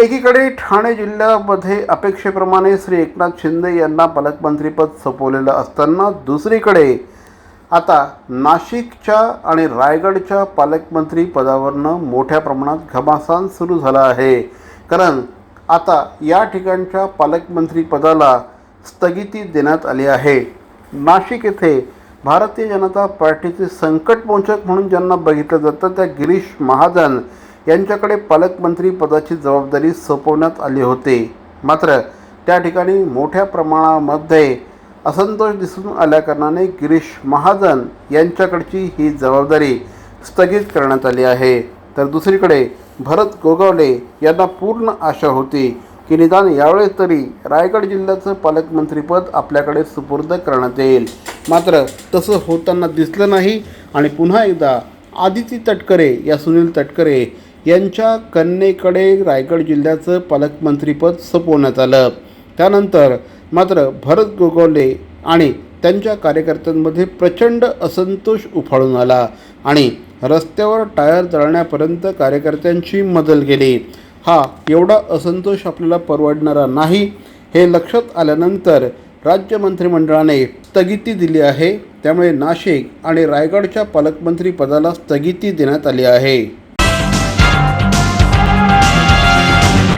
एकीकडे ठाणे जिल्ह्यामध्ये अपेक्षेप्रमाणे श्री एकनाथ शिंदे यांना पालकमंत्रीपद सोपवलेलं असताना दुसरीकडे आता नाशिकच्या आणि रायगडच्या पालकमंत्री पदावरनं मोठ्या प्रमाणात घमासान सुरू झाला आहे. कारण आता या ठिकाणच्या पालकमंत्री पदाला स्थगिती देण्यात आली आहे. नाशिक येथे भारतीय जनता पार्टीचे संकटमोचक म्हणून ज्यांना बघितलं जातं त्या गिरीश महाजन यांच्याकडे पालकमंत्री पदाची जबाबदारी सोपवण्यात आली होती. मात्र त्या ठिकाणी मोठ्या प्रमाणामध्ये असंतोष दिसून आल्याकारणाने गिरीश महाजन यांच्याकडची ही जबाबदारी स्थगित करण्यात आली आहे. तर दुसरीकडे भरत गोगावले यांना पूर्ण आशा होती की निदान यावेळेस तरी रायगड जिल्ह्याचं पालकमंत्रीपद आपल्याकडे सुपूर्द करण्यात येईल. मात्र तसं होताना दिसलं नाही आणि पुन्हा एकदा आदिती तटकरे या सुनील तटकरे यांच्या कन्येकडे रायगड जिल्ह्याचं पालकमंत्रीपद सोपवण्यात आलं. त्यानंतर मात्र भरत गोगवले आणि त्यांच्या कार्यकर्त्यांमध्ये प्रचंड असंतोष उफाळून आला आणि रस्त्यावर टायर जळण्यापर्यंत कार्यकर्त्यांची मदल गेली. हा एवढा असंतोष आपल्याला परवडणारा नाही हे लक्षात आल्यानंतर राज्य मंत्रिमंडळाने स्थगिती दिली आहे. त्यामुळे नाशिक आणि रायगडच्या पालकमंत्री पदाला स्थगिती देण्यात आली आहे.